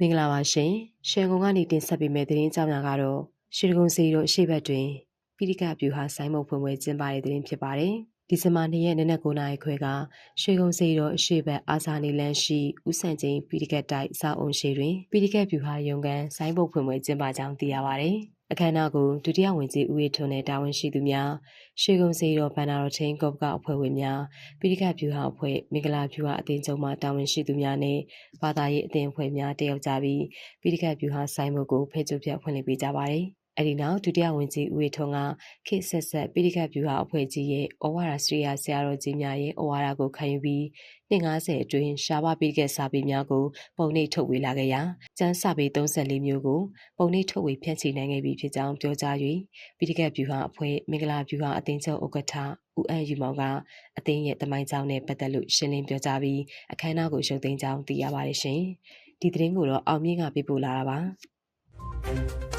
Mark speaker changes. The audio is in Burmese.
Speaker 1: မင်္ဂလာပါရှင်။ရှန်ကုန်ကနေတင်ဆက်ပေးမယ့်သတင်းအကြောင်းများကတော့ရွှေဒဂုံစီတို့အရှိတ်ဘက်တွင်ပိဋကဗျူဟာဆိုင်မုတ်ဖွင့်ပွဲကျင်းပတဲ့သတင်းဖြစ်ပါတယ်။ ဒီဇင်ဘာ2ရက်နေ့နက်9:00နာရီခွဲကရွှေဒဂုံစီတို့အရှိတ်ဘက်အာဇာနည်လန်းရှိဦးဆန့်ချင်းပိဋကတိုက်စာအုံရှိတွင်ပိဋကဗျူဟာရုံကန်ဆိုင်မုတ်ဖွင့်ပွဲကျင်းပကြောင်းသိရပါတယ်။အခမ်းအနားကိုဒုတိယဝန်ကြီးဦးဝေထွန်းနဲ့တာဝန်ရှိသူများရွှေကုံစီတော်ဘန္နာတော်ချင်းကုတ်ကအဖွဲ့ဝင်များပိဋကဗျူဟာအဖွဲ့မင်္ဂလာဗျူဟာအသင်းချုပ်မှတာဝန်ရှိသူများနဲ့ဘာသာရေးအသင်းအဖွဲ့များတက်ရောက်ကြပြီးပိဋကဗျူဟာဆိုင်မှုကိုဖဲ့ကျုပ်ပြဖွင့်လှစ်ပေးကြပါတယ်။ အဲဒီနောက်ဒုတိယဝန်ကြီးဦးဝေထွန်းကခေတ်ဆက်ဆက်ပိဋကဗျူဟာအဖွဲ့ကြီးရဲ့ဩဝါဒစရိယာဆရာတော်ကြီးများရဲ့ဩဝါဒကိုခံယူပြီး250အတွင်းရှားပါပိဋကစာပေများကိုပုံနှိပ်ထုတ်ဝေလာခဲ့ရာကျန်းစာပေ34မျိုးကိုပုံနှိပ်ထုတ်ဝေဖြန့်ချိနိုင်ခဲ့ပြီဖြစ်ကြောင်းပြောကြား၍ပိဋကဗျူဟာအဖွဲ့မင်္ဂလာဗျူဟာအသင်းချုပ်ဥက္ကဋ္ဌဦးအန်ယူမောင်ကအသင်းရဲ့တမိုင်းကြောင်းနဲ့ပတ်သက်လို့ရှင်းလင်းပြောကြားပြီးအခမ်းအနားကိုရုပ်သိမ်းကြောင်းသိရပါတယ်ရှင်။ဒီသတင်းကိုတော့အောင်မြင့်ကပေးပို့လာတာပါ။